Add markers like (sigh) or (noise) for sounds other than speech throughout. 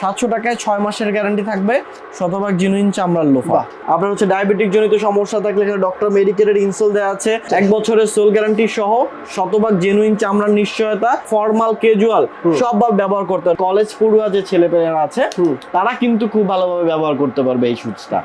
সাতশো টাকায় ছয় মাসের গ্যারান্টি থাকবে শতভাগ জিনুইন চামড়ার লোফা। আপনার হচ্ছে ডায়াবেটিক জনিত সমস্যা থাকলে এখানে ডক্টর মেডিকেলের ইনসোল দেওয়া আছে। এক বছরের সোল গ্যারান্টি সহ শতভাগ জেনুইন চামড়ার নিশ্চয়তা ফর্মাল ক্যাজুয়াল সবভাবে ব্যবহার করতে পারবে কলেজ পড়ুয়া যে ছেলেপেলেরা আছে তারা কিন্তু খুব ভালোভাবে ব্যবহার করতে পারবে এই শুজটা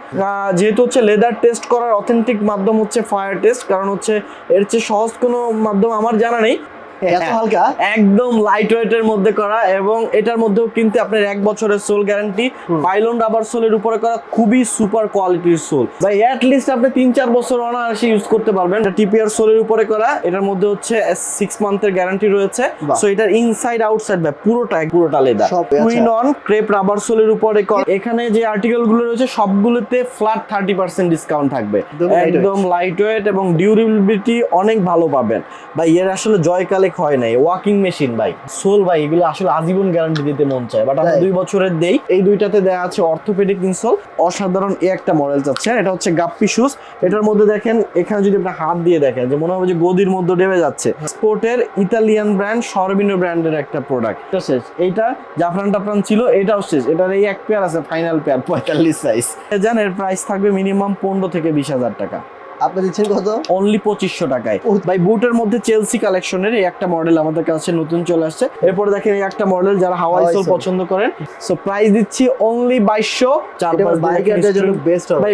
যেহেতু হচ্ছে লেদার টেস্ট করার অথেন্টিক মাধ্যম হচ্ছে ফায়ার টেস্ট কারণ হচ্ছে এর চেয়ে সহজ কোনো মাধ্যম আমার জানা নেই। (laughs) এত হালকা? একদম লাইট ওয়েটের মধ্যে করা এবং এটার মধ্যেও কিন্তু আপনার এক বছরের সোল গ্যারান্টি পাইলন রাবার সোলের উপরে করা খুবই সুপার কোয়ালিটির সোল। ভাই লিস্ট আপনি তিন চার বছর অনায়াসে ইউজ করতে পারবেন। এটা টিপিআর সোলের উপরে করা এটার মধ্যে হচ্ছে সিক্স মান্থের গ্যারান্টি রয়েছে। সো এটার ইনসাইড আউটসাইড ভাই পুরোটা পুরোটা leather. Queen on crepe rubber সোলের উপরে করা। এখানে যে আর্টিকেলগুলো রয়েছে সবগুলোতে ফ্ল্যাট থার্টি পার্সেন্ট ডিসকাউন্ট থাকবে। একদম লাইট ওয়েট এবং ডিউরেবিলিটি অনেক ভালো পাবেন। ভাই এর আসলে জয় কালেক হয় নাই ওয়াকিং মেশিন ভাই সোল ভাই এগুলো আসলে আজীবন গ্যারান্টি দিতে মন চায়। বাট আমরা দুই বছরের দেই এই দুইটাতে দেওয়া আছে অর্থোপেডিক ইনসোল অসাধারণ এই একটা মডেল চাচ্ছেন এটা হচ্ছে গাপ্পি শুজ এটার মধ্যে দেখেন এখানে যদি আপনি হাত দিয়ে দেখেন যে মনে হবে যে গদির মধ্যে ডেবে যাচ্ছে। স্পোর্টের ইতালিয়ান ব্র্যান্ড সরবিনো ব্র্যান্ডের একটা প্রোডাক্ট এটা শেষ। এইটা জাফরান টাফরান ছিল এটাও শেষ। এটার এই এক পেয়ার আছে ফাইনাল পেয়ার পঁয়তাল্লিশ সাইজ জান এর প্রাইস থাকবে মিনিমাম পনেরো থেকে বিশ হাজার টাকা। আপনি দিচ্ছেন কত? অনলি পঁচিশশো টাকায়। ভাই বুটের মধ্যে চেলসি কালেকশনের এই একটা মডেল আমাদের কাছে নতুন চলে আসছে। এরপরে দেখেন এই একটা মডেল যারা হাওয়াই সোল। পছন্দ করেন। সো প্রাইস দিচ্ছি অনলি বাইশশো চার পাঁচ বাইকারদের জন্য বেস্ট হবে। ভাই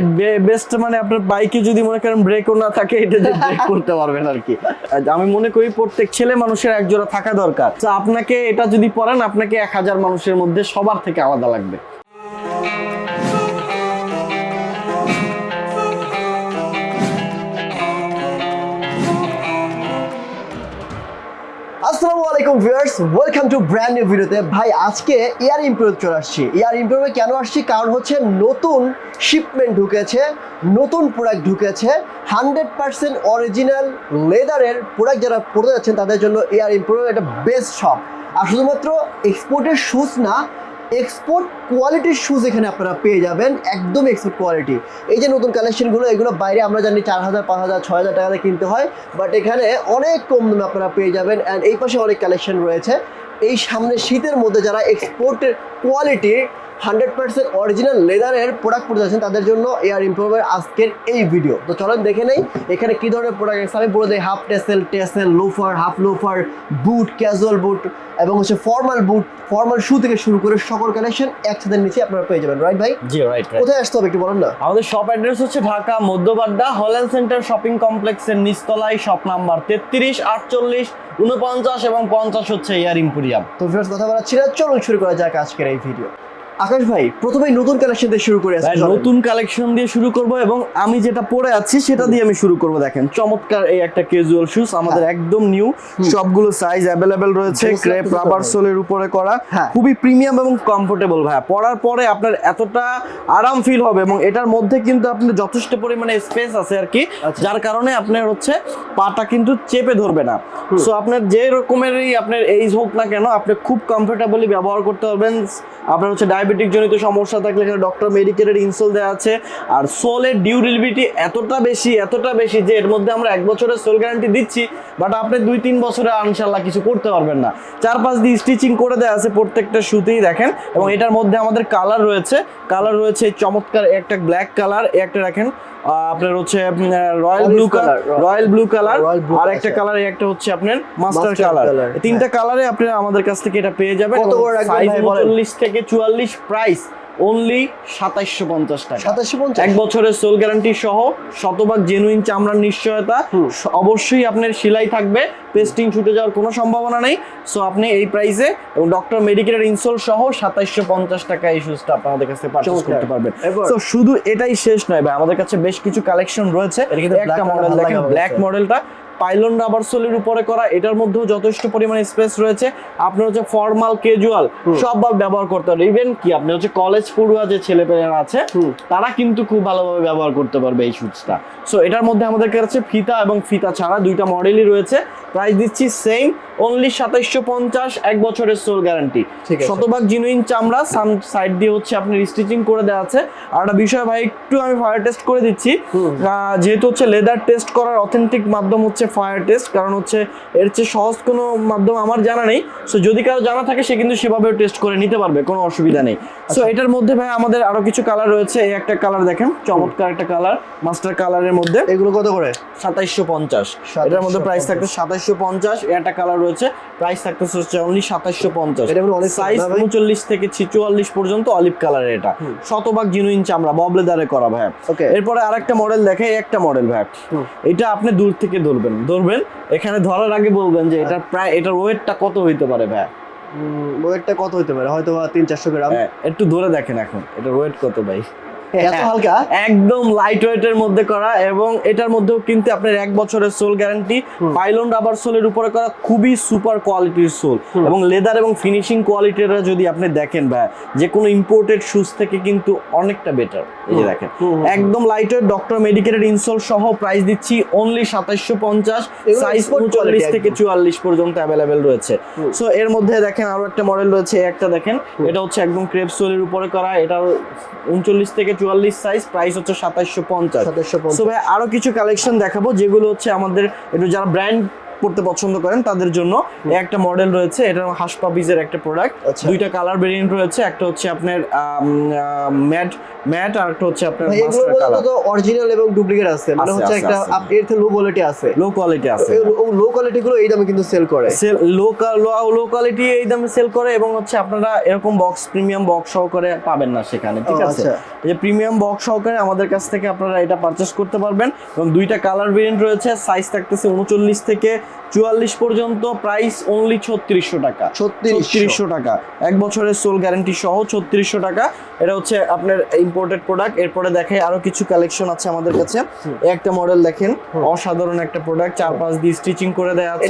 বেস্ট মানে আপনার বাইকে যদি মনে করেন ব্রেকও না থাকে এটা যে ব্রেক (laughs) করতে পারবেন আর কি। আমি মনে করি প্রত্যেক ছেলে মানুষের এক জোড়া থাকা দরকার। তো আপনাকে এটা যদি পরেন আপনাকে এক হাজার মানুষের মধ্যে সবার থেকে আলাদা লাগবে। আলাইকুম viewers welcome to brand new ভিডিওতে ভাই, আজকে এয়ার ইমপ্রুভ চলে আসছি। এয়ার ইমপ্রুভে কেন আসছি? কারণ হচ্ছে নতুন শিপমেন্ট ঢুকেছে, নতুন প্রোডাক্ট ঢুকেছে। হান্ড্রেড পার্সেন্ট অরিজিনাল লেদারের প্রোডাক্ট যারা পড়তে যাচ্ছেন, তাদের জন্য এয়ার ইমপ্রুভ একটা বেস্ট শপ আর শুধুমাত্র এক্সপোর্টের শুজ না এক্সপোর্ট কোয়ালিটির শুজ এখানে আপনারা পেয়ে যাবেন, একদম এক্সপোর্ট কোয়ালিটি এই যে নতুন কালেকশনগুলো এগুলো বাইরে আমরা জানি চার হাজার পাঁচ হাজার ছয় হাজার টাকাতে কিনতে হয় বাট এখানে অনেক কম দামে আপনারা পেয়ে যাবেন অ্যান্ড এই পাশে অনেক কালেকশন রয়েছে। এই সামনে শীতের মধ্যে যারা এক্সপোর্টের কোয়ালিটির হান্ড্রেড পার্সেন্ট অরিজিনাল লেদারের প্রোডাক্ট পড়তে যাচ্ছেন তাদের জন্য এয়ার ইম্প্রুভের আজকের এই ভিডিও তো চলেন দেখে নেই এখানে কি ধরনের প্রোডাক্ট আছে? আমি বলে দিই half tassel tassel loafer half loafer boot casual boot এবং হচ্ছে ফর্মাল বুট ফর্মাল শু থেকে শুরু করে সকল কালেকশন একসাথে নিচে আপনারা পেয়ে যাবেন। রাইট ভাই? জি রাইট কোথায় আসতে হবে একটু বলেন না। আমাদের শপ অ্যাড্রেস হচ্ছে Dhaka Madhyabadda Holland centre shopping complex নিচতলায় শপ নাম্বার তেত্রিশ আটচল্লিশ উনপঞ্চাশ এবং পঞ্চাশ হচ্ছে এয়ার ইম্পোরিয়াম তো ফিরস কথা বলাচ্ছি না চলুন শুরু করা যাক আজকের এই ভিডিও আকাশ ভাই প্রথমেই নতুন কালেকশন দিয়ে শুরু করে আসছি নতুন কালেকশন দিয়ে শুরু করব এবং আমি যেটা পরে আছি সেটা দিয়ে আমি শুরু করব দেখেন। চমৎকার এই একটা ক্যাজুয়াল শুজ আমাদের একদম নিউ সবগুলো সাইজ অ্যাভেলেবেল রয়েছে ক্রেপ রাবার সোলের উপরে করা। হ্যাঁ। খুবই প্রিমিয়াম এবং কমফোর্টেবল ভাই পরার পরে আপনার এতটা আরাম ফিল হবে এবং এটার মধ্যে কিন্তু আপনার যথেষ্ট পরিমাণে স্পেস আছে আর কি আচ্ছা। যার কারণে আপনার হচ্ছে পাটা কিন্তু চেপে ধরবে না। সো আপনার যে রকমেরই আপনার এইজ হোক না কেন আপনি খুব কমফোর্টেবলি ব্যবহার করতে পারবেন। আপনার হচ্ছে ডায়াবেটিক জনিত সমস্যা থাকলে এখানে ডক্টর মেডিকেলের ইনসোল দেওয়া আছে। আর সোলের ডিউরেবিলিটি এতটা বেশি এতটা বেশি যে এর মধ্যে আমরা এক বছরের সোল গ্যারান্টি দিচ্ছি বাট আপনি দুই তিন বছরে আনশাল্লাহ কিছু করতে পারবেন না। চার পাঁচ দিয়ে স্টিচিং করে দেওয়া আছে প্রত্যেকটা শুতেই দেখেন, এবং এটার মধ্যে আমাদের কালার রয়েছে। কালার রয়েছে চমৎকার একটা ব্ল্যাক কালার একটা রাখেন আপনার হচ্ছে royal blue colour royal blue colour আর একটা আচ্ছা। কালার একটা হচ্ছে আপনার মাস্টার কালার তিনটা কালারে আপনি আমাদের কাছ থেকে এটা পেয়ে যাবেন সাইজ ভাই বলেন? চল্লিশ থেকে চুয়াল্লিশ প্রাইস অনলি সাতাইশশো পঞ্চাশ টাকা। সাতাশি পঞ্চাশ? এক বছরের সোল গ্যারান্টি সহ শতভাগ জেনুইন চামড়ার নিশ্চয়তা। অবশ্যই আপনার সেলাই থাকবে পেস্টিং ছুটে যাওয়ার কোনো সম্ভাবনা নেই। সো আপনি এই প্রাইসে এবং ডক্টর মেডিকেলের ইনসোল সহ সাতাইশশো পঞ্চাশ টাকা এই শুজটা আপনাদের কাছে পারচেজ করতে পারবেন। তো শুধু এটাই শেষ নয় ভাই আমাদের কাছে বেশ কিছু কালেকশন রয়েছে। একটা মডেল দেখেন ব্ল্যাক মডেলটা পাইলন রাবার সোলের উপরে করা এটার মধ্যেও যথেষ্ট পরিমাণে স্পেস রয়েছে। আপনার হচ্ছে ফর্মাল ক্যাজুয়াল সবভাবে ব্যবহার করতে পারবে ইভেন কি আপনি হচ্ছে কলেজ পড়ুয়া যে ছেলে পেলেরা আছে তারা কিন্তু খুব ভালোভাবে ব্যবহার করতে পারবে এই শুজটা সো এটার মধ্যে আমাদের কাছে ফিতা এবং ফিতা ছাড়া দুইটা মডেলই রয়েছে। প্রাইস দিচ্ছি সেম অনলি সাতাইশশো পঞ্চাশ এক বছরের সোল গ্যারান্টি শতভাগ জিনুইন চামড়া সাম সাইড দিয়ে হচ্ছে আপনি স্টিচিং করে দেওয়া আছে। আর একটা বিষয় ভাই একটু আমি ফায়ার টেস্ট করে দিচ্ছি। যেহেতু হচ্ছে লেদার টেস্ট করার অথেন্টিক মাধ্যম হচ্ছে ফায়ার টেস্ট কারণ হচ্ছে এর চেয়ে সহজ কোনো মাধ্যম আমার জানা নেই। সো যদি কারও জানা থাকে সে কিন্তু সেভাবেও টেস্ট করে নিতে পারবে কোনো অসুবিধা নেই। সো এটার মধ্যে ভাই আমাদের আরও কিছু কালার রয়েছে। এই একটা কালার দেখেন চমৎকার একটা কালার মাস্টার কালারের মধ্যে। এগুলো কত করে? সাতাইশশো পঞ্চাশ। এটার মধ্যে প্রাইস থাকতে সাতাইশশো পঞ্চাশ। একটা কালার রয়েছে। প্রাইস থাকতেছে হচ্ছে অনলি সাতাইশশো পঞ্চাশ। সাইজ? উনচল্লিশ থেকে চুয়াল্লিশ পর্যন্ত অলিভ কালারের এটা। শতভাগ জিনুইন চামড়া ববলেদারে করা ভাই. এরপরে আরেকটা মডেল দেখে একটা মডেল ভাই। এটা আপনি দূর থেকে ধরবেন। ধরবেন এখানে ধরার আগে বলবেন যে এটা প্রায় এটার ওয়েটটা কত হইতে পারে ভাই? ওয়েটটা কত হইতে পারে? হয়তো তিন চারশো গ্রাম। হ্যাঁ, একটু ধরে দেখেন এখন এটা ওয়েট কত ভাই? (laughs) এত হালকা? একদম লাইট ওয়েটের মধ্যে করা এবং এটার মধ্যেও কিন্তু আপনার এক বছরের সোল গ্যারান্টি পাইলন রাবার সোলের উপরে করা খুবই সুপার কোয়ালিটির সোল। এবং লেদার এবং ফিনিশিং কোয়ালিটিটা যদি আপনি দেখেন ভাই যে কোনো ইম্পোর্টেড শুজ থেকে কিন্তু অনেকটা বেটার এই যে দেখেন। একদম লাইট ওয়েট ডক্টর মেডিকেলের ইনসোল সহ প্রাইস দিচ্ছি অনলি সাতাইশশো পঞ্চাশ সাইজ quality থেকে চুয়াল্লিশ পর্যন্ত অ্যাভেলেবেল রয়েছে। সো এর মধ্যে দেখেন আরও একটা মডেল রয়েছে একটা দেখেন। এটা হচ্ছে একদম ক্রেপ সোলের উপরে করা এটা উনচল্লিশ থেকে চুয়াল্লিশ সাইজ প্রাইস হচ্ছে সাতাইশশো পঞ্চাশ। 2750 সো ভাই আরও কিছু কালেকশন দেখাবো যেগুলো হচ্ছে আমাদের একটু যারা ব্র্যান্ড পড়তে পছন্দ করেন তাদের জন্য একটা মডেল রয়েছে এটা হাসপাবিজের একটা প্রোডাক্ট আচ্ছা। দুইটা কালার ভেরিয়েন্ট রয়েছে একটা হচ্ছে আপনার ম্যাট ম্যাট আর একটা হচ্ছে আপনার মাস্টার কালার তো অরিজিনাল এবং ডুপ্লিকেট আছে মানে হচ্ছে একটা এর থেকে লো কোয়ালিটি আছে। লো কোয়ালিটি আছে। লো কোয়ালিটি গুলো এই দামে কিন্তু সেল করে। সেল লো লো কোয়ালিটি এই দামে সেল করে এবং হচ্ছে আপনারা এরকম বক্স প্রিমিয়াম বক্স সহকারে পাবেন না সেখানে ঠিক আছে? আচ্ছা। এই যে প্রিমিয়াম বক্স সহকারে আমাদের কাছ থেকে আপনারা এটা পারচেস করতে পারবেন এবং দুইটা কালার ভেরিয়েন্ট রয়েছে সাইজ থাকতেছে উনচল্লিশ থেকে চুয়াল্লিশ পর্যন্ত প্রাইস অনলি ছত্রিশশো টাকা। 3600 ছত্রিশশো টাকা। এক বছরের সোল গ্যারান্টি সহ ছত্রিশশো টাকা। এটা হচ্ছে আপনার ইম্পোর্টেড প্রোডাক্ট এরপরে দেখে আরও কিছু কালেকশন আছে আমাদের কাছে। একটা মডেল দেখেন। অসাধারণ একটা প্রোডাক্ট চার পাঁচ দিয়ে স্টিচিং করে দেওয়া আছে।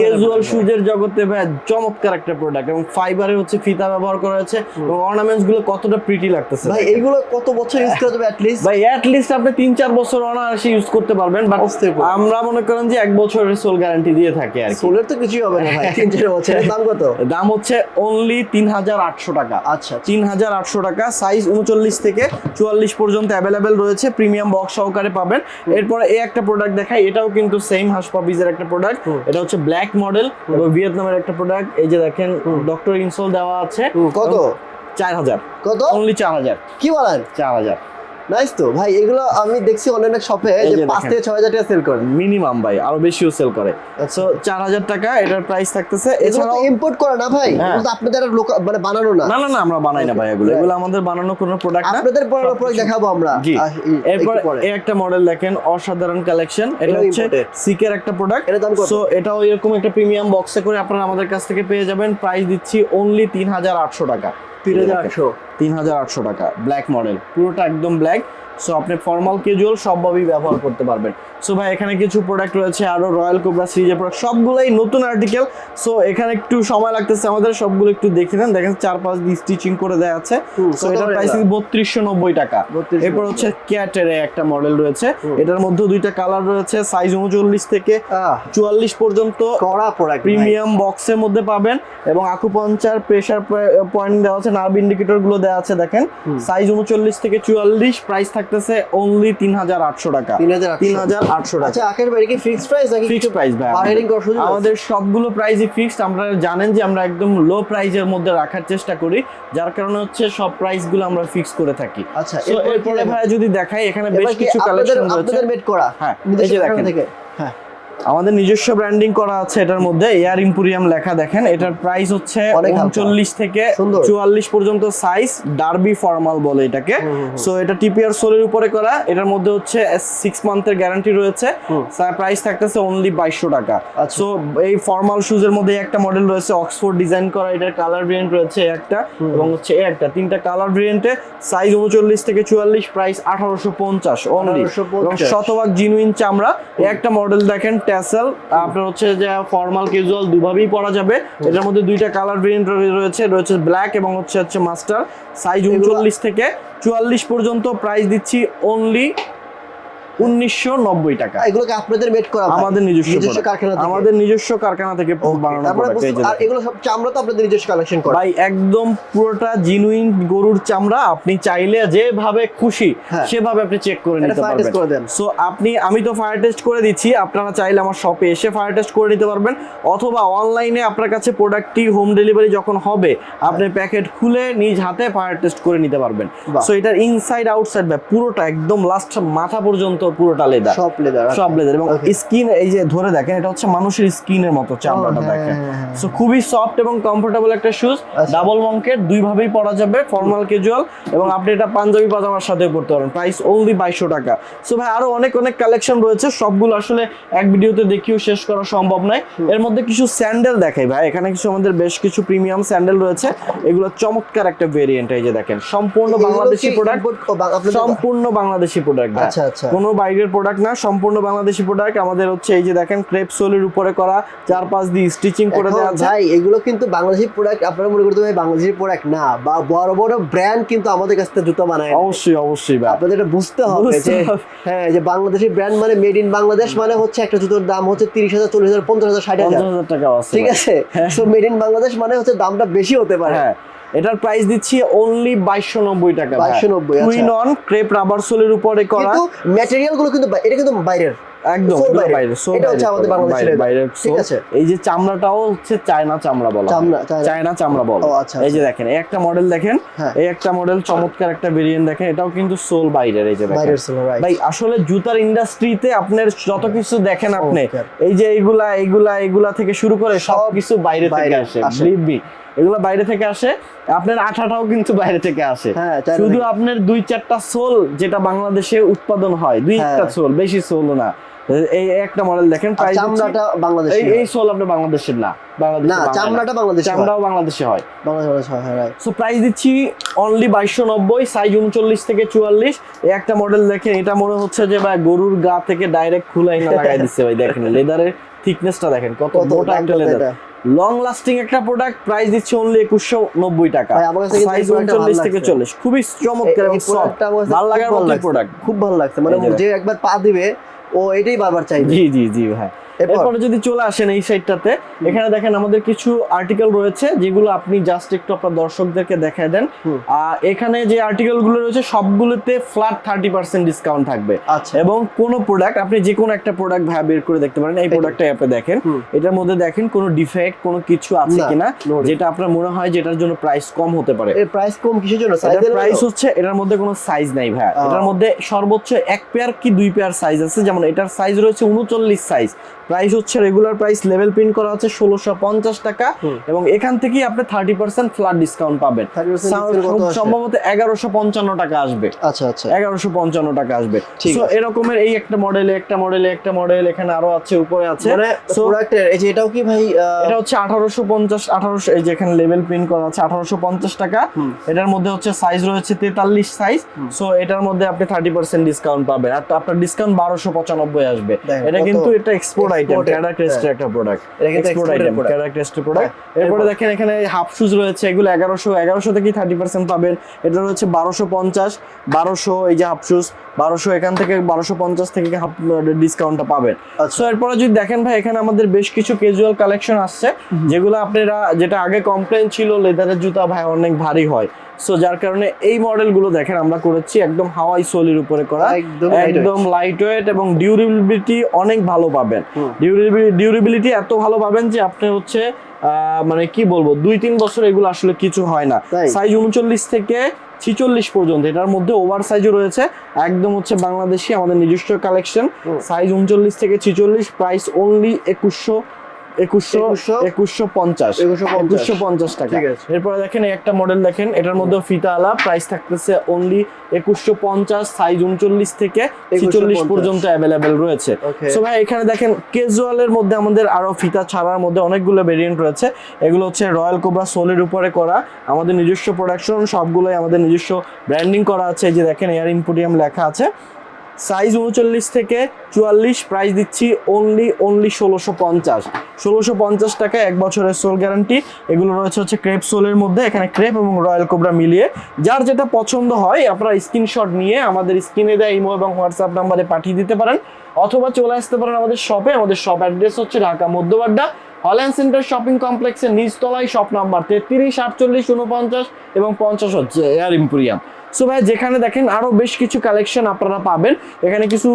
ক্যাজুয়াল। শুজের জগতে ভাই চমৎকার একটা প্রোডাক্ট এবং ফাইবারে হচ্ছে ফিতা ব্যবহার করা হয়েছে। এবং অর্নামেন্টসগুলো কতটা প্রিটি লাগতেছে ভাই এইগুলো কত বছর ইউজ করা যাবে অ্যাটলিস্ট ভাই অ্যাট লিস্ট আপনি তিন চার বছর অনায়াসে ইউজ করতে পারবেন। বাট। আমরা মনে করেন যে এক বছরের সোল গ্যারান্টি দিয়ে থাকে আর সোলের তো কিছুই হবে না ভাই তিন চার বছরের দাম কত? দাম হচ্ছে অনলি তিন হাজার আটশো টাকা। আচ্ছা তিন হাজার আটশো টাকা সাইজ উনচল্লিশ থেকে চুয়াল্লিশ পর্যন্ত অ্যাভেলেবেল রয়েছে প্রিমিয়াম বক্স সহকারে পাবেন। এরপরে এই একটা প্রোডাক্ট দেখাই এটাও কিন্তু সেম হাসপাবিজের একটা প্রোডাক্ট এটা হচ্ছে ব্ল্যাক মডেল এবং ভিয়েতনামের একটা প্রোডাক্ট এই যে দেখেন ডক্টর ইনসোল দেওয়া আছে। কত? চার হাজার। কত? অনলি চার হাজার। কি বলেন? চার হাজার। নাইস তো। ভাই এগুলো আমি দেখছি অনেক শপে যে যে পাঁচ দেখেন। থেকে ছয় হাজার টাকা সেল করেন মিনিমাম ভাই আরও বেশিও সেল করে। আচ্ছা। সো চার হাজার টাকা এটার প্রাইস থাকতেছে। এছাড়াও ইম্পোর্ট করে না ভাই হ্যাঁ। আপনাদের মানে বানানো না। না না না আমরা বানাই না ভাই এগুলো। এগুলো আমাদের বানানো কোনো প্রোডাক্ট না। আপনাদের পরে পরে দেখাবো আমরা। এরপর এই একটা মডেল দেখেন অসাধারণ কালেকশন এটা হচ্ছে। সিকের একটা প্রোডাক্ট এটার দাম কত? সো এটাও এরকম একটা প্রিমিয়াম বক্সে করে আপনারা আমাদের কাছ থেকে পেয়ে যাবেন। প্রাইস দিচ্ছি অনলি তিন হাজার আটশো টাকা। তিন হাজার আটশো। তিন হাজার আটশো টাকা। ব্ল্যাক মডেল পুরোটা একদম ব্ল্যাক সো আপনি ফর্মাল ক্যাজুয়াল সবভাবেই ব্যবহার করতে পারবেন। সো ভাই এখানে কিছু প্রোডাক্ট রয়েছে আরও রয়্যাল কোবরা সিরিজের প্রোডাক্ট সবগুলোই নতুন আর্টিকেল সো এখানে একটু সময় লাগতেছে আমাদের সবগুলো একটু দেখে নেন। দেখেন চার পাঁচ দিন স্টিচিং করে দেওয়া আছে। সো এটার প্রাইস বত্রিশশো নব্বই টাকা। এরপর হচ্ছে ক্যাটের একটা মডেল রয়েছে। এটার মধ্যে দুইটা কালার রয়েছে সাইজ উনচল্লিশ থেকে চুয়াল্লিশ পর্যন্ত কড়া প্রোডাক্ট প্রিমিয়াম বক্সের মধ্যে পাবেন এবং আকুপাঞ্চার প্রেসার পয়েন্ট দেওয়া আছে নার্ভ ইন্ডিকেটরগুলো দেওয়া আছে দেখেন সাইজ উনচল্লিশ থেকে চুয়াল্লিশ প্রাইস থাকতেছে অনলি তিন হাজার আটশো টাকা। তিন হাজার আটশো। টাকা। আচ্ছা আখের বাড়ি কি ফিক্সড প্রাইস নাকি ফিক্সড প্রাইস ভাই? আমাদের সবগুলো প্রাইসই ফিক্সড আমরা জানেন যে আমরা একদম লো প্রাইজের মধ্যে রাখার চেষ্টা করি যার কারণে হচ্ছে সব প্রাইসগুলো আমরা ফিক্স করে থাকি। আচ্ছা, এরপরে ভাই যদি দেখাই এখানে বেশ কিছু কালেকশন রয়েছে। আপনাদের মেড করা? হ্যাঁ, এই যে দেখেন। হ্যাঁ। আমাদের নিজস্ব ব্র্যান্ডিং করা আছে এটার মধ্যে। এয়ার ইম্পোরিয়াম লেখা দেখেন এটার প্রাইস হচ্ছে। উনচল্লিশ থেকে। চুয়াল্লিশ পর্যন্ত সাইজ ডার্বি ফর্মাল বলে এটাকে। সো এটা টিপিআর সোলের উপরে করা। এটার মধ্যে হচ্ছে সিক্স মান্থের গ্যারান্টি রয়েছে। প্রাইস থাকতেছে অনলি বাইশশো টাকা। আচ্ছা। সো এই ফর্মাল শুজের মধ্যে একটা মডেল রয়েছে অক্সফোর্ড ডিজাইন করা। এটার কালার ভেরিয়েন্ট রয়েছে একটা এবং হচ্ছে এই একটা। তিনটা কালার ভেরিয়েন্টে সাইজ উনচল্লিশ থেকে চুয়াল্লিশ প্রাইস আঠারোশো পঞ্চাশ অনলি 1850 এবং শতভাগ জিনুইন চামড়া। একটা মডেল দেখেন ট্যাসেল আপনার হচ্ছে যে ফর্মাল ক্যাজুয়াল দুভাবেই পরা যাবে। এটার মধ্যে দুইটা কালার ভেরিয়েন্ট রয়েছে রয়েছে ব্ল্যাক এবং হচ্ছে হচ্ছে মাস্টার সাইজ উনচল্লিশ থেকে চুয়াল্লিশ পর্যন্ত প্রাইস দিচ্ছি অনলি উনিশশো নব্বই টাকা। এগুলোকে আপনাদের মেড করা আমাদের নিজস্ব কারখানা আমাদের নিজস্ব কারখানা থেকে বানানো আর এগুলো সব চামড়া তো আপনাদের নিজস্ব কালেকশন করা। ভাই একদম পুরোটা জিনুইন গরুর চামড়া। আপনি চাইলে যেভাবে খুশি হ্যাঁ। সেভাবে আপনি চেক করে নিতে পারবেন। সো আপনি আমি তো ফায়ার টেস্ট করে দিচ্ছি। আপনারা চাইলে আমার শপে এসে ফায়ার টেস্ট করে নিতে পারবেন। অথবা অনলাইনে আপনার কাছে প্রোডাক্টটি হোম ডেলিভারি যখন হবে আপনি প্যাকেট খুলে নিজ হাতে ফায়ার টেস্ট করে নিতে পারবেন। সো এটার ইনসাইড আউটসাইড পুরোটা একদম লাস্ট মাথা পর্যন্ত পুরোটা লেদার সব লেদার সব লেদার এবং স্কিন এই যে ধরে দেখেন এটা হচ্ছে মানুষের স্কিনের মতো চামড়াটা হ্যাঁ, দেখেন। হ্যাঁ, হ্যাঁ। সো খুবই সফট এবং কমফোর্টেবল একটা শুজ আচ্ছা। ডাবল মঙ্কের পরা যাবে ফর্মাল ক্যাজুয়াল এবং আপনি এটা পাঞ্জাবি পাজামার সাথে পড়তে পারেন। প্রাইস ওনলি বাইশশো টাকা। সো ভাই আরও অনেক অনেক কালেকশন রয়েছে। সবগুলো আসলে এক ভিডিওতে দেখিও শেষ করা সম্ভব নয়। এর মধ্যে কিছু স্যান্ডেল দেখাই ভাই। এখানে কিছু আমাদের বেশ কিছু প্রিমিয়াম স্যান্ডেল রয়েছে। এগুলো চমৎকার একটা ভেরিয়েন্ট এই যে দেখেন। সম্পূর্ণ বাংলাদেশি প্রোডাক্ট সম্পূর্ণ বাংলাদেশি প্রোডাক্ট আচ্ছা, আচ্ছা। কোনো বাইরের প্রোডাক্ট না সম্পূর্ণ বাংলাদেশি প্রোডাক্ট আমাদের হচ্ছে এই যে দেখেন ক্রেপ সোলের উপরে করা চার পাঁচ দিয়ে স্টিচিং করে দেওয়া আছে। ভাই এগুলো কিন্তু বাংলাদেশি প্রোডাক্ট আপনারা মনে করতে ভাই বাংলাদেশি প্রোডাক্ট না বা বড় বড় ব্র্যান্ড কিন্তু আমাদের কাছ থেকে জুতো বানায় অবশ্যই অবশ্যই ভাই। আপনাদের এটা বুঝতে হবে যে হ্যাঁ যে বাংলাদেশি ব্র্যান্ড মানে মেড ইন বাংলাদেশ মানে হচ্ছে একটা জুতোর দাম হচ্ছে তিরিশ হাজার চল্লিশ হাজার পঞ্চাশ হাজার ষাট হাজার। হাজার টাকা আছে ঠিক আছে? সো মেড ইন বাংলাদেশ মানে হচ্ছে দামটা বেশি হতে পারে। হ্যাঁ। এটার প্রাইস দিচ্ছি অনলি বাইশশো নব্বই টাকা 2290, আচ্ছা। টুইন অন ক্রেপ রাবার সোলের উপরে করা কিন্তু ম্যাটেরিয়ালগুলো কিন্তু এটা কিন্তু বাইরের একদম বাইরে। এটা হচ্ছে আমাদের বাংলাদেশের বাইরে ঠিক আছে। এই যে চামড়াটাও হচ্ছে চায়না চামড়া বলা চায়না। চামড়া বলা আচ্ছা, এই যে আচ্ছা। দেখেন এই একটা মডেল দেখেন হ্যাঁ। এই একটা মডেল চমৎকার একটা ভেরিয়েন্ট দেখেন এটাও কিন্তু সোল বাইরের এই যে দেখেন বাইরের সোল ভাই আসলে জুতার ইন্ডাস্ট্রিতে আপনার যত কিছু দেখেন আপনি এই যে এইগুলা এইগুলা এইগুলা থেকে শুরু করে সব কিছু বাইরে থেকে আসে এগুলো বাইরে থেকে আসে। আপনার আঠাটাও কিন্তু বাইরে থেকে আসে। হ্যাঁ, শুধু আপনার দুই চারটা সোল যেটা বাংলাদেশে উৎপাদন হয় দুই হ্যাঁ। একটা সোল বেশি সোল না। এই একটা মডেল দেখেন চামড়াটা বাংলাদেশি এই সোল আপনার বাংলাদেশের না। বাংলাদেশে না চামড়াটা বাংলাদেশি হয়। চামড়াও বাংলাদেশে হয়। বাংলাদেশ হয় হ্যাঁ সো প্রাইস দিচ্ছি অনলি বাইশশো নব্বই সাইজ উনচল্লিশ থেকে চুয়াল্লিশ। এই একটা মডেল দেখেন এটা মনে হচ্ছে যে ভাই গরুর গা থেকে ডাইরেক্ট খুলাই না লাগাই দিচ্ছে ভাই দেখেন লেদারের থিকনেসটা দেখেন কত মোটা একটা লেদার লং লাস্টিং একটা প্রোডাক্ট প্রাইস দিচ্ছে অনলি একুশশো নব্বই টাকা। ভাই, আমার কাছে সাইজ উনচল্লিশ থেকে। চল্লিশ। খুবই চমৎকার এবং এই product টা আমার কাছে ভালো লাগার মতো প্রোডাক্ট খুব ভালো লাগছে। মানে যে যে একবার পা দিবে ও এটাই বারবার চাই জি জি জি ভাই। এরপর? যদি চলে আসেন এই সাইডটাতে এখানে দেখেন আমাদের কিছু আর্টিকেল রয়েছে যেগুলো আপনি জাস্ট একটু আপনার দর্শকদেরকে দেখায় দেন। এখানে যে আর্টিকেলগুলো রয়েছে সবগুলোতে ফ্ল্যাট থার্টি পার্সেন্ট ডিসকাউন্ট থাকবে। আচ্ছা। এবং কোন প্রোডাক্ট আপনি যে কোনো একটা প্রোডাক্ট ভাই বের করে দেখতে পারেন এই প্রোডাক্টটাই আপনি দেখেন। এটার মধ্যে দেখেন কোনো ডিফেক্ট কোনো কিছু আছে কিনা যেটা আপনার মনে হয় যেটার জন্য প্রাইস কম হতে পারে। এর প্রাইস কম কিসের জন্য? প্রাইস হচ্ছে এটার মধ্যে কোনো সাইজ নাই ভাই এটার মধ্যে সর্বোচ্চ এক পেয়ার কি দুই পেয়ার সাইজ আছে? যেমন এটার সাইজ রয়েছে উনচল্লিশ সাইজ প্রাইস হচ্ছে রেগুলার প্রাইস লেভেল প্রিন্ট করা হচ্ছে ষোলোশো পঞ্চাশ টাকা এবং এখান থেকেই আপনি থার্টি পার্সেন্ট ফ্ল্যাট ডিসকাউন্ট পাবেন। 30% সাম- discount কত আসে? সম্ভবত এগারোশো পঞ্চান্ন টাকা আসবে। আচ্ছা আচ্ছা। এগারোশো পঞ্চান্ন টাকা আসবে। ঠিক এরকমের এই একটা মডেলে একটা মডেলে একটা মডেল এখানে আরও আছে উপরে আছে। মানে এই যে এটাও কি ভাই এটা হচ্ছে আঠারোশো পঞ্চাশ আঠারোশো এই যে এখানে লেভেল প্রিন্ট করা আছে আঠারোশো পঞ্চাশ টাকা। এটার মধ্যে হচ্ছে সাইজ রয়েছে তেতাল্লিশ সাইজ সো এটার মধ্যে আপনি থার্টি পার্সেন্ট ডিসকাউন্ট পাবেন। আর আপনার ডিসকাউন্ট বারোশো পঁচানব্বই আসবে। এটা কিন্তু এটা এক্সপোর্ট আইটেম ক্যাডা ক্রেস্টের একটা প্রোডাক্ট এটা কিন্তু এক্সপোর্ট আইটেম product। ক্যাডা ক্রেস্টের প্রোডাক্ট হ্যাঁ, এরপরে দেখেন এখানে হাফ শুজ রয়েছে এগুলো থার্টি পার্সেন্ট পাবেন। এটা বারোশো পঞ্চাশ বারোশো এই যে হাফ শুজ বারোশো এখান থেকে বারোশো পঞ্চাশ থেকে হাফ ডিসকাউন্টটা পাবেন। আচ্ছা। সো এরপরে যদি দেখেন ভাই এখানে আমাদের বেশ কিছু ক্যাজুয়াল কালেকশন আসছে যেগুলো আপনারা যেটা আগে কমপ্লেন ছিল লেদারের জুতা ভাই অনেক ভারী হয়। সো যার কারণে এই মডেলগুলো দেখেন আমরা করেছি একদম হাওয়াই সোলির উপরে করা। একদম লাইট ওয়েট এবং ডিউরেবিলিটি অনেক ভালো পাবেন। ডিউরেবিলিটি এত ভালো পাবেন যে আপনি হচ্ছে আহ, মানে কি বলব দুই তিন বছর এগুলো আসলে কিছু হয় না। সাইজ উনচল্লিশ থেকে ছিচল্লিশ পর্যন্ত এটার মধ্যে ওভার সাইজও রয়েছে। একদম হচ্ছে বাংলাদেশি আমাদের নিজস্ব কালেকশন সাইজ উনচল্লিশ থেকে ছিচল্লিশ প্রাইস অনলি একুশশো একুশশো একুশশো? পঞ্চাশ। একুশশো পঞ্চাশ। টাকা। ঠিক আছে। এরপরে দেখেন একটা মডেল দেখেন এটার মধ্যে ফিতা আলা প্রাইস থাকতেছে অনলি একুশশো পঞ্চাশ সাইজ উনচল্লিশ থেকে ছিচল্লিশ পর্যন্ত অ্যাভেলেবেল রয়েছে। সো ভাই এখানে দেখেন ক্যাজুয়ালের মধ্যে আমাদের আরও ফিতা ছাড়ার মধ্যে অনেকগুলো ভেরিয়েন্ট রয়েছে। এগুলো হচ্ছে রয়্যাল কোবরা সোলের উপরে করা আমাদের নিজস্ব প্রোডাকশন সবগুলোই আমাদের নিজস্ব ব্র্যান্ডিং করা আছে। এই যে দেখেন এয়ার ইম্পোরিয়াম লেখা আছে। সাইজ উনচল্লিশ থেকে চুয়াল্লিশ, প্রাইস দিচ্ছি অনলি অনলি ষোলোশো পঞ্চাশ। ষোলোশো পঞ্চাশ টাকা, এক বছরের সোল গ্যারান্টি। এগুলো রয়েছে হচ্ছে ক্রেপ সোলের মধ্যে, এখানে ক্রেপ এবং রয়্যাল কোবরা মিলিয়ে। যার যেটা পছন্দ হয়, আপনারা স্ক্রিনশট নিয়ে আমাদের স্ক্রিনে দেয় ইমো এবং হোয়াটসঅ্যাপ নাম্বারে পাঠিয়ে দিতে পারেন। অথবা চলে আসতে পারেন আমাদের শপে। আমাদের শপ অ্যাড্রেস হচ্ছে Dhaka Madhya Badda. Holland centre shopping কমপ্লেক্সের নিচতলায়, শপ নাম্বার তেত্রিশ, আটচল্লিশ উনপঞ্চাশ এবং পঞ্চাশ হচ্ছে এয়ার ইম্পোরিয়াম সো ভাই, যেখানে দেখেন আরও বেশ কিছু কালেকশন আপনারা পাবেন। এখানে কিছু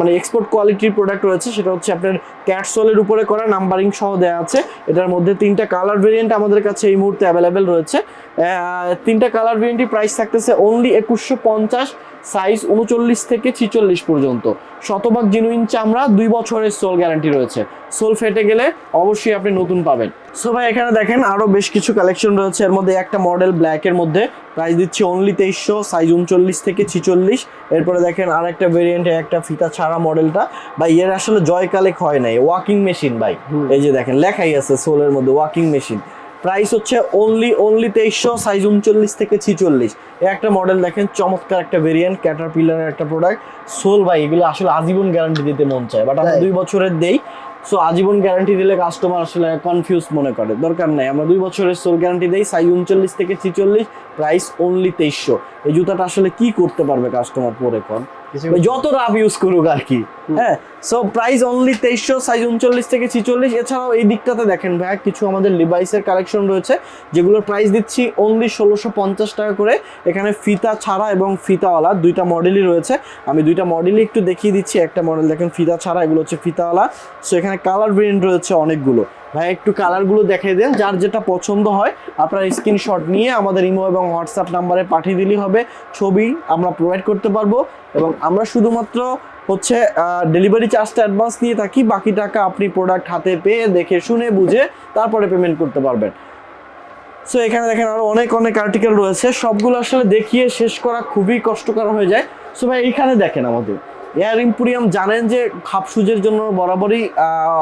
মানে এক্সপোর্ট কোয়ালিটির প্রোডাক্ট রয়েছে, সেটা হচ্ছে আপনার ক্যাটসোলের উপরে করা নাম্বারিং সহ দেওয়া আছে। এটার মধ্যে তিনটা কালার ভেরিয়েন্ট আমাদের কাছে এই মুহূর্তে অ্যাভেলেবেল রয়েছে। তিনটা কালার ভেরিয়েন্টই প্রাইস থাকতেছে অনলি একুশশো পঞ্চাশ। সাইজ উনচল্লিশ থেকে ছিচল্লিশ পর্যন্ত। শতভাগ জিনুইন চামড়া দুই বছরের সোল গ্যারান্টি রয়েছে। সোল ফেটে গেলে অবশ্যই আপনি নতুন পাবেন। সো ভাই এখানে দেখেন আরও বেশ কিছু কালেকশন রয়েছে। এর মধ্যে একটা মডেল ব্ল্যাকের মধ্যে প্রাইস দিচ্ছি অনলি তেইশশো সাইজ উনচল্লিশ থেকে ছিচল্লিশ। এরপরে দেখেন আর একটা ভেরিয়েন্টে একটা ফিতা ছাড়া মডেলটা ভাই এর আসলে জয় কালেক হয় নাই। ওয়াকিং মেশিন ভাই। এই যে দেখেন লেখাই আছে সোলের মধ্যে ওয়াকিং মেশিন প্রাইস হচ্ছে অনলি অনলি তেইশশো সাইজ উনচল্লিশ থেকে ছিচল্লিশ। এই একটা মডেল দেখেন চমৎকার একটা ভেরিয়েন্ট ক্যাটারপিলারের একটা প্রোডাক্ট সোল ভাই এগুলো আসলে আজীবন গ্যারান্টি দিতে মন চায় বাট আমরা দুই বছরের দেই সো আজীবন গ্যারান্টি দিলে কাস্টমার আসলে কনফিউজ মনে করে। দরকার নাই আমরা দুই বছরের সোল গ্যারান্টি দেই সাইজ উনচল্লিশ থেকে ছিচল্লিশ প্রাইস অনলি তেইশশো। এই জুতাটা আসলে কি করতে পারবে কাস্টমার পরে কোন? যত রাফ ইউজ করুক আর কি হ্যাঁ সো প্রাইস অনলি তেইশশো সাইজ উনচল্লিশ থেকে ছিচল্লিশ। এছাড়াও এই দিকটাতে দেখেন ভাইয়া কিছু আমাদের লিভাইসের কালেকশন রয়েছে যেগুলোর প্রাইস দিচ্ছি অনলি ষোলোশো পঞ্চাশ টাকা করে। এখানে ফিতা ছাড়া এবং ফিতাওয়ালা দুইটা মডেলই রয়েছে। আমি দুইটা মডেলই একটু দেখিয়ে দিচ্ছি। একটা মডেল দেখেন ফিতা ছাড়া এগুলো হচ্ছে ফিতাওয়ালা। সো এখানে কালার ভেরিয়েন্ট রয়েছে অনেকগুলো। ভাই, একটু কালারগুলো দেখিয়ে দেন, যার যেটা পছন্দ হয়। আপনার স্ক্রিনশট নিয়ে আমাদের ইমো এবং হোয়াটসঅ্যাপ নাম্বারে পাঠিয়ে দিলেই হবে। ছবি আমরা প্রোভাইড করতে পারব এবং আমরা শুধুমাত্র হচ্ছে ডেলিভারি চার্জটা অ্যাডভান্স নিয়ে থাকি। বাকি টাকা আপনি প্রোডাক্ট হাতে পেয়ে, দেখে, শুনে, বুঝে তারপরে পেমেন্ট করতে পারবেন। সো এখানে দেখেন আরও অনেক অনেক আর্টিকেল রয়েছে। সবগুলো আসলে দেখিয়ে শেষ করা খুবই কষ্টকর হয়ে যায়। সো ভাই এইখানে দেখেন আমাদের। এয়ার ইম্পোরিয়াম জানেন যে হাফ সুজের জন্য বরাবরই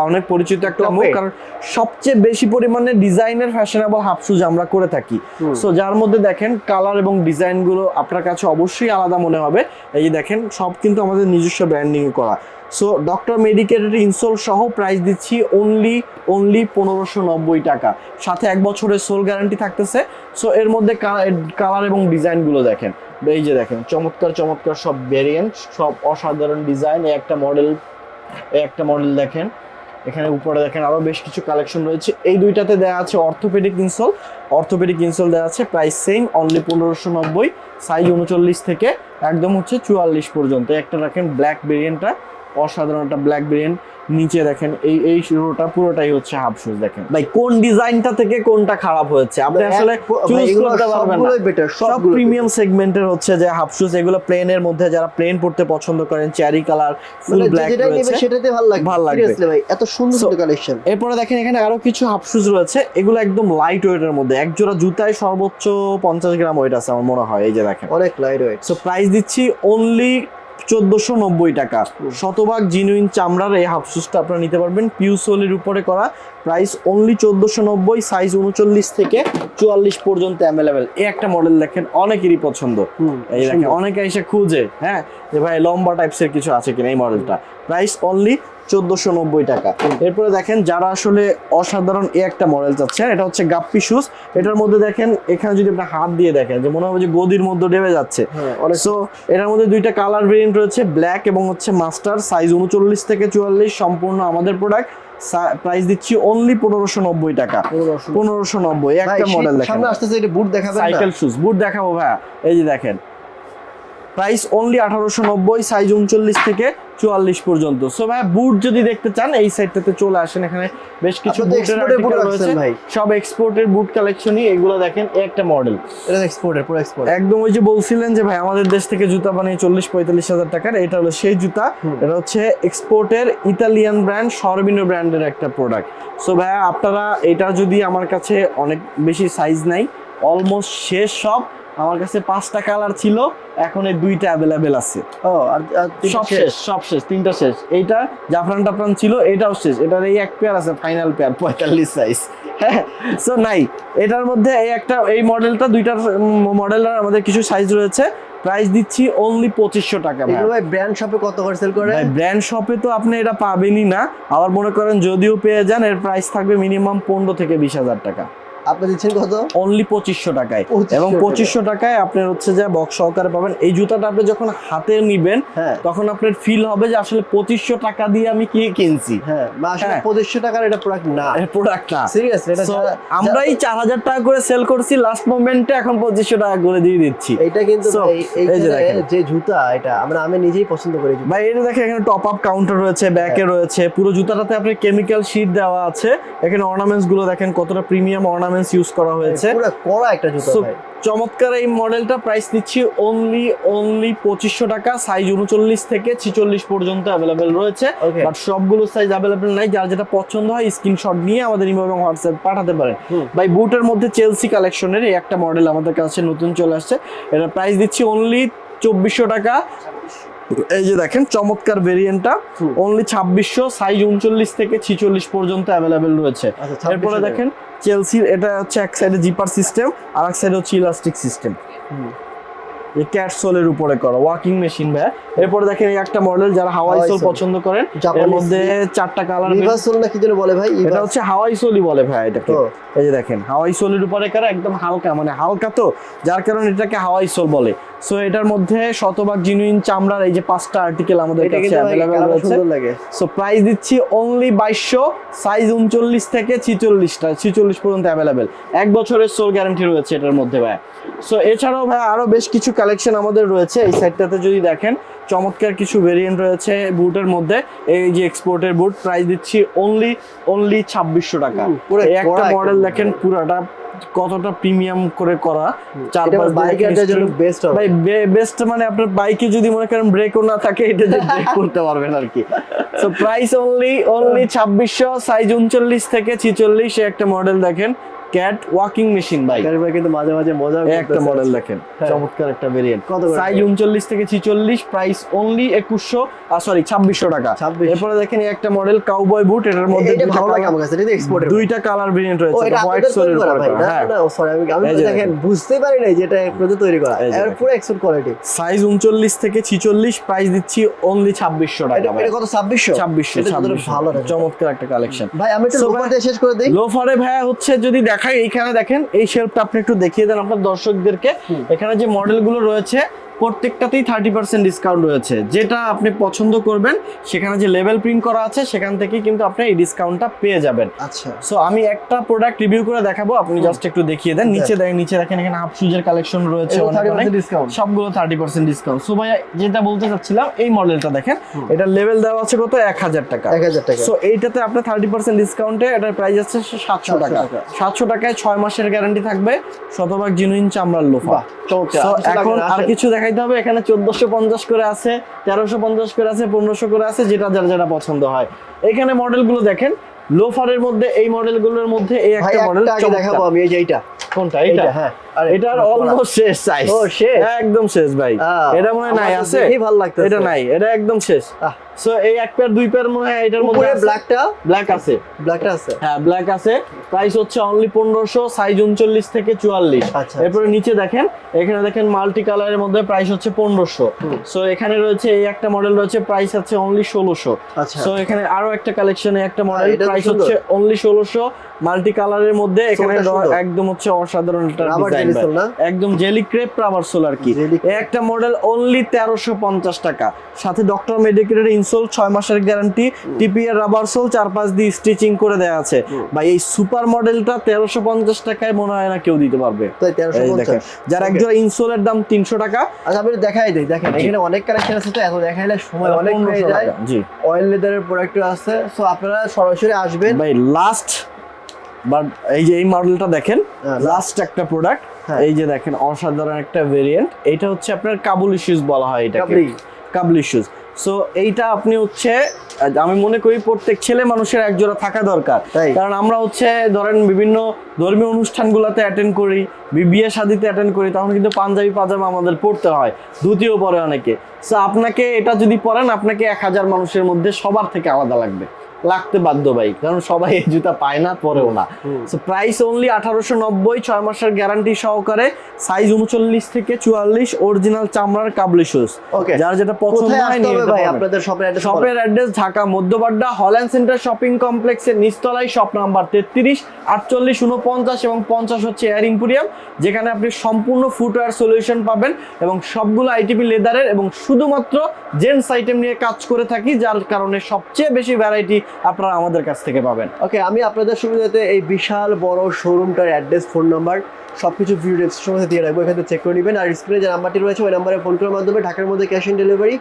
অনেক পরিচিত একটা মুখ কারণ সবচেয়ে বেশি পরিমাণে ডিজাইনের ফ্যাশনেবল হাফ সুজ আমরা করে থাকি। সো যার মধ্যে দেখেন কালার এবং ডিজাইনগুলো আপনার কাছে অবশ্যই আলাদা মনে হবে। এই যে দেখেন সব কিন্তু আমাদের নিজস্ব ব্র্যান্ডিং করা। সো ডক্টর মেডিকেটের ইনসোল সহ প্রাইস দিচ্ছি অনলি অনলি পনেরোশো নব্বই টাকা। সাথে এক বছরের সোল গ্যারান্টি থাকতেছে। সো এর মধ্যে কালার এবং ডিজাইনগুলো দেখেন। এই যে দেখেন, চমৎকার চমৎকার সব ভেরিয়েন্ট সব অসাধারণ ডিজাইন এই একটা মডেল এই একটা মডেল দেখেন। এখানে উপরে দেখেন আরও বেশ কিছু কালেকশন রয়েছে। এই দুইটাতে দেওয়া আছে অর্থোপেডিক ইনসোল অর্থোপেডিক ইনসোল দেওয়া আছে প্রাইস সেম অনলি পনেরোশো নব্বই। সাইজ উনচল্লিশ থেকে একদম হচ্ছে চুয়াল্লিশ পর্যন্ত। একটা রাখেন ব্ল্যাক ভেরিয়েন্টটা অসাধারণ একটা ব্ল্যাক ভেরিয়েন্ট নিচে দেখেন এই এই রোটা পুরোটাই হচ্ছে হাফ শুজ দেখেন। ভাই কোন ডিজাইনটা থেকে কোনটা খারাপ হয়েছে? আপনি আসলে চুজ করতে পারবেন না। সব প্রিমিয়াম সেগমেন্টের হচ্ছে যে হাফ শুজ এগুলো প্লেনের মধ্যে যারা প্লেন পড়তে পছন্দ করেন চেরি কালার ফুল ব্ল্যাক রয়েছে সেটাতে ভালো লাগবে ভালো লাগবে। ভাই এত সুন্দর সুন্দর কালেকশন এরপরে দেখেন এখানে আরও কিছু হাফ শুজ রয়েছে এগুলো একদম লাইট ওয়েটের মধ্যে এক জোড়া জুতায় সর্বোচ্চ পঞ্চাশ গ্রাম ওয়েট আছে আমার মনে হয় এই যে দেখেন। অনেক লাইট ওয়েট সো প্রাইস দিচ্ছি অনলি চোদ্দোশো নব্বই টাকা। শতভাগ জিনুইন চামড়ার এই হাফ শুজটা আপনারা নিতে পারবেন। পিউসোলের উপরে করা। প্রাইস অনলি চোদ্দোশো নব্বই সাইজ উনচল্লিশ থেকে চুয়াল্লিশ পর্যন্ত অ্যাভেলেবেল এই একটা মডেল দেখেন অনেকেরই পছন্দ। এই দেখেন অনেকে এসে খুঁজে হ্যাঁ? যে ভাই লম্বা টাইপসের কিছু আছে কিনা এই মডেলটা প্রাইস অনলি চোদ্দোশো নব্বই টাকা। এরপরে দেখেন যারা আসলে অসাধারণ এ একটা মডেল চাচ্ছেন এটা হচ্ছে গাপ্পি শুজ এটার মধ্যে দেখেন এখানে যদি আপনি হাত দিয়ে দেখেন যে মনে হবে যে গদির মধ্যে ডেবে যাচ্ছে। হ্যাঁ সো এটার মধ্যে দুইটা কালার ভেরিয়েন্ট রয়েছে ব্ল্যাক এবং হচ্ছে মাস্টার সাইজ উনচল্লিশ থেকে চুয়াল্লিশ সম্পূর্ণ আমাদের প্রোডাক্ট প্রাইস দিচ্ছি অনলি পনেরোশো নব্বই টাকা। পনেরোশো নব্বই। একটা মডেল দেখেন সামনে আসতেছে এটা বুট দেখাবেন সাইকেল শুজ বুট দেখাবো ভাইয়া। এই যে দেখেন। প্রাইস অনলি আঠারোশো নব্বই সাইজ উনচল্লিশ থেকে চুয়াল্লিশ পর্যন্ত। সো ভাই বুট যদি দেখতে চান এই সাইডটাতে চলে আসেন। এখানে বেশ কিছু রয়েছে। সব এক্সপোর্টের বুট কালেকশনই এগুলো দেখেন একটা মডেল এটা এক্সপোর্টের পুরো এক্সপোর্ট একদম ওই যে বলছিলেন যে ভাই আমাদের দেশ থেকে জুতা বানিয়ে চল্লিশ পঁয়তাল্লিশ হাজার টাকার এটা হলো সেই জুতা। এটা হচ্ছে এক্সপোর্টের ইতালিয়ান ব্র্যান্ড সরবিনো ব্র্যান্ডের একটা প্রোডাক্ট সো ভাইয়া আপনারা এটা যদি আমার কাছে অনেক বেশি সাইজ নাই অলমোস্ট শেষ সব। আমার কাছে পাঁচটা কালার ছিল এখন এই দুইটা অ্যাভেলেবেল আছে। ও আর সব শেষ সব শেষ তিনটা শেষ। এইটা জাফরান টাফরান ছিল এটাও শেষ। এটার এই এক পেয়ার আছে ফাইনাল পেয়ার পঁয়তাল্লিশ সাইজ হ্যাঁ সো নাই এটার মধ্যে এই একটা এই মডেলটা দুইটার মডেলের আমাদের কিছু সাইজ রয়েছে। প্রাইস দিচ্ছি অনলি পঁচিশশো টাকা ভাই। ব্র্যান্ড শপে কত করে সেল করে? ভাই ব্র্যান্ড শপে তো আপনি এটা পাবেনই না। আবার মনে করেন যদিও পেয়ে যান এর প্রাইস থাকবে মিনিমাম পনেরো থেকে বিশ হাজার টাকা। আপনি দিচ্ছেন কত? অনলি পঁচিশশো টাকায়। এবং পঁচিশশো টাকায় আপনার হচ্ছে যে বক্স সহকারে পাবেন। এই জুতাটা আপনি যখন হাতে নিবেন হ্যাঁ। তখন আপনার ফিল হবে যে আসলে পঁচিশশো টাকা দিয়ে আমি কি কিনছি। হ্যাঁ হ্যাঁ। পঁচিশশো টাকার এটা প্রোডাক্ট না। প্রোডাক্ট না। সিরিয়াস এটা আমরাই চার হাজার টাকা করে সেল করছি লাস্ট মোমেন্টে এখন পঁচিশশো টাকা করে দিয়ে দিচ্ছি। এটা কিন্তু যে জুতা এটা আমরা আমি নিজেই পছন্দ করি। ভাই এটা দেখেন এখানে টপ আপ কাউন্টার রয়েছে ব্যাকে। রয়েছে। পুরো জুতাটাতে আপনার কেমিক্যাল শীট দেওয়া আছে। এখানে অর্নামেন্টসগুলো দেখেন কতটা প্রিমিয়াম অর্নামেন্টস ইউজ করা হয়েছে। পুরো কড়া একটা জুতা ভাই। চমৎকার এই মডেলটা প্রাইস দিচ্ছি অনলি অনলি পঁচিশশো টাকা। সাইজ উনচল্লিশ থেকে ছিচল্লিশ পর্যন্ত অ্যাভেলেবেল রয়েছে. বাট সবগুলো সাইজ অ্যাভেলেবেল নাই। যার যেটা পছন্দ হয় স্ক্রিনশট নিয়ে আমাদের ইমো এবং হোয়াটসঅ্যাপ পাঠাতে পারেন। হুম। ভাই বুটের মধ্যে চেলসি কালেকশনের এই একটা মডেল আমাদের কাছে নতুন চলে আসছে। এটা প্রাইস দিচ্ছি অনলি চব্বিশশো টাকা। এই যে দেখেন চমৎকার ভেরিয়েন্টটা অনলি ছাব্বিশশো সাইজ উনচল্লিশ থেকে ছিচল্লিশ পর্যন্ত অ্যাভেলেবেল রয়েছে। আচ্ছা, 2600 এরপরে দেখেন চেলসির এটা হচ্ছে এক সাইডে জিপার সিস্টেম আর এক সাইডে হচ্ছে ইলাস্টিক সিস্টেম এই ক্যাট সোলের উপরে করা ওয়াকিং মেশিন ভাই এরপরে দেখেন এই একটা মডেল যারা হাওয়াই সোল সোল। পছন্দ করেন এর মধ্যে চারটা কালার রিভার্সাল না কি যেন বলে ভাই? এটা হচ্ছে হাওয়াই সোলই বলে ভাই এটাকে। এই যে দেখেন হাওয়াই সোলের উপরে করা একদম হালকা মানে হালকা তো যার কারণে এটাকে হাওয়াই সোল বলে। সো এটার মধ্যে শতভাগ জিনুইন চামড়ার এই যে পাঁচটা আর্টিকেল আমাদের কাছে ভাই রয়েছে। লাগে। সো প্রাইস দিচ্ছি অনলি বাইশশো সাইজ উনচল্লিশ থেকে ছিচল্লিশটা ছিচল্লিশ পর্যন্ত অ্যাভেলেবেল এক বছরের সোল গ্যারান্টি রয়েছে এটার মধ্যে ভাই। সো এছাড়াও ভাই আরও বেশ কিছু কালেকশন আমাদের রয়েছে। এই সাইডটাতে যদি দেখেন চমৎকার কিছু ভেরিয়েন্ট রয়েছে বুটের মধ্যে। এই যে এক্সপোর্টের বুট প্রাইস দিচ্ছি অনলি অনলি ছাব্বিশশো টাকা। পুরো একটা মডেল দেখেন পুরাটা কতটা প্রিমিয়াম করে করা? চার পাঁচ বাইক রাইডার জন্য বেস্ট হবে। ভাই বেস্ট মানে আপনার বাইকে যদি মনে করেন ব্রেকও না থাকে এটা যে ব্রেক (laughs) করতে পারবেন আর কি। সো প্রাইস অনলি অনলি ছাব্বিশশো সাইজ উনচল্লিশ থেকে ছিচল্লিশ একটা মডেল দেখেন। ক্যাট ওয়াকিং মেশিন বাইক কারি ভাই কিন্তু মাঝে মাঝে মজা একটা মডেল দেখেন হ্যাঁ। চমৎকার একটা ভেরিয়েন্ট কত? সাইজ উনচল্লিশ থেকে ছিচল্লিশ প্রাইস অনলি একুশশো সরি ছাব্বিশশো টাকা। 2600 এরপরে দেখেন এই একটা মডেল কাউবয় বুট এটার মধ্যে এটা ভালো লাগে আমার কাছে এটা এক্সপোর্টের দুইটা কালার ভেরিয়েন্ট রয়েছে এটা হোয়াইট সোলের উপর না হ্যাঁ না সরি আমি আমি দেখেন। বুঝতে পারি নাই যে এটা আপনাদের তৈরি করা। এর পুরো এক্সপোর্ট কোয়ালিটি সাইজ উনচল্লিশ থেকে ছিচল্লিশ প্রাইস দিচ্ছি অনলি ছাব্বিশশো এটা টাকা এটা কত 2600 ছাব্বিশশো এটা কতটা ছাব্বিশশো। ভালো চমৎকার একটা কালেকশন ভাই আমি একটু দিয়ে শেষ করে দেই। লোফারে ভাই হচ্ছে যদি দেখাই এইখানে দেখেন এই শেলফটা আপনি একটু দেখিয়ে দেন আপনার দর্শকদেরকে। এখানে যে মডেলগুলো রয়েছে প্রত্যেকটাতেই থার্টি পার্সেন্ট ডিসকাউন্ট রয়েছে। যেটা আপনি পছন্দ করবেন সেখানে যে লেভেল প্রিন্ট করা আছে সেখান থেকে কিন্তু আপনি এই ডিসকাউন্টটা পেয়ে যাবেন। আচ্ছা। সো আমি একটা প্রোডাক্ট রিভিউ করে দেখাবো আপনি জাস্ট একটু দেখিয়ে দেন। নিচে দেখেন নিচে দেখেন এখানে হাফ শুজের কালেকশন রয়েছে এগুলো অনেক 30% অনেক। discount। সবগুলো থার্টি পার্সেন্ট ডিসকাউন্ট সো ভাইয়া যেটা বলতে চাচ্ছিলাম এই মডেলটা দেখেন। এটা লেভেল দেওয়া আছে কত? এক হাজার টাকা। 1000 টাকা। সো এইটাতে আপনার থার্টি পার্সেন্ট ডিসকাউন্টে এটার প্রাইস আছে সাতশো টাকা। সাতশো টাকায় ছয় মাসের গ্যারান্টি থাকবে শতভাগ জিনুইন চামড়ার লোফা। চমৎকার। So, আর কিছু এখন দেখাইতে হবে। এখানে চোদ্দশো পঞ্চাশ করে আছে তেরোশো পঞ্চাশ করে আছে পনেরোশো করে আছে যেটা যার যারা পছন্দ হয়। এখানে মডেলগুলো দেখেন। লোফারের মধ্যে এই মডেলগুলোর মধ্যে এই একটা মডেল দেখাবো আমি এই যে এইটা। কোনটা? এইটা এটা হ্যাঁ এটার অলমোস্ট শেষ সাইজ ও, শেষ? একদম শেষ ভাই। এটা মনে হয় নাই আছে? ভালো লাগতেছে। এটা নাই এটা একদম শেষ। সো এই এক পেয়ার দুই পেয়ার মনে হয় এটার মধ্যে ব্ল্যাকটা ব্ল্যাক আছে। ব্ল্যাকটা আছে? হ্যাঁ ব্ল্যাক আছে। প্রাইস হচ্ছে অনলি পনেরোশো সাইজ উনচল্লিশ থেকে চুয়াল্লিশ। আচ্ছা, এরপরে নিচে দেখেন এখানে দেখেন মাল্টি কালারের মধ্যে প্রাইস হচ্ছে পনেরোশো। সো এখানে রয়েছে এই একটা মডেল রয়েছে প্রাইস আছে অনলি ষোলোশো। আচ্ছা। সো এখানে আরও একটা কালেকশনে একটা মডেল প্রাইস হচ্ছে অনলি ষোলোশো। মাল্টি কালারের মধ্যে এখানে। একদম হচ্ছে অসাধারণ একটা ডিজাইন? একদম জেলি ক্রেপ রাবার সোল আর কি। এই একটা মডেল অনলি তেরোশো পঞ্চাশ টাকা। সাথে ডক্টর মেডিকেলের ইনসোল ছয় মাসের গ্যারান্টি টিপিএর রাবার সোল চার পাঁচ দিয়ে স্টিচিং করে দেওয়া আছে। ভাই এই সুপার মডেলটা তেরোশো পঞ্চাশ টাকায় মনে হয় না কেউ দিতে পারবে। যার একজোড়া ইনসোলের দাম তিনশো টাকা। আচ্ছা আমি দেখাই দিই দেখেন এখানে অনেক কালেকশন আছে তো এত দেখাইলে সময় অনেক হয়ে যায়। জি। অয়েল লেদারের প্রোডাক্ট আছে। সো আপনারা সরাসরি আসবেন। ভাই লাস্ট বাট এই যে এই মডেলটা দেখেন হ্যাঁ, লাস্ট একটা প্রোডাক্ট হ্যাঁ। এই যে দেখেন অসাধারণ একটা ভেরিয়েন্ট এটা হচ্ছে আপনার কাবুলি শুজ বলা হয় এটাকে। কাবলি। কাবলি শুজ সো এইটা আপনি হচ্ছে আমি মনে করি প্রত্যেক ছেলে মানুষের একজোড়া থাকা দরকার। কারণ আমরা হচ্ছে ধরেন বিভিন্ন ধর্মীয় অনুষ্ঠানগুলোতে অ্যাটেন্ড করি বিয়ে শাদিতে অ্যাটেন্ড করি তখন কিন্তু পাঞ্জাবি পাজামা আমাদের পড়তে হয় ধুতিও পরে অনেকে। সো আপনাকে এটা যদি পরেন আপনাকে এক হাজার মানুষের মধ্যে সবার থেকে আলাদা লাগবে। লাগতে বাধ্য ভাই কারণ সবাই এই জুতা পায় না পরেও না। সো প্রাইস অনলি আঠারোশো নব্বই ছয় মাসের গ্যারান্টি সহকারে সাইজ উনচল্লিশ থেকে চুয়াল্লিশ অরিজিনাল চামড়ার কাবলি শুজ Okay. যার যেটা পছন্দ হয় ভাই আপনাদের শপের অ্যাড্রেস শপের address Dhaka Madhya Badda Holland centre shopping কমপ্লেক্সের নিচতলায় শপ নাম্বার তেত্রিশ আটচল্লিশ উনপঞ্চাশ এবং পঞ্চাশ হচ্ছে এয়ার ইম্পোরিয়াম যেখানে আপনি সম্পূর্ণ ফুটওয়্যার সলিউশন পাবেন এবং সবগুলো আইটিপি লেদারের এবং শুধুমাত্র জেন্টস আইটেম নিয়ে কাজ করে থাকি যার কারণে সবচেয়ে বেশি ভ্যারাইটি আপনারা আমাদের কাছ থেকে পাবেন। ওকে আমি আপনাদের সুবিধাতে এই বিশাল বড় শোরুমটার অ্যাড্রেস ফোন নাম্বার সবকিছু ভিউ ডেসক্রিপশন মধ্যে দিয়ে রাখব। এখানে চেক করে নেবেন। আর স্ক্রিনে যে নাম্বারটি রয়েছে ওই নাম্বারে ফোন করার মাধ্যমে ঢাকার মধ্যে ক্যাশ অন ডেলিভারি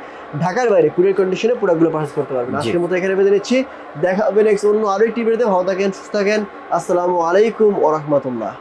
ঢাকার বাইরে কুরিয়ার কন্ডিশনে পুরোগুলো পারচেস করতে পারবেন। আজকের মতো এখানে বেঁধে নিচ্ছি। দেখা হবে নেক্সট অন্য আরও একটি ভিডিওতে ভালো থাকেন সুস্থ থাকেন। আসসালামু আলাইকুম ওরহমতুল্লাহ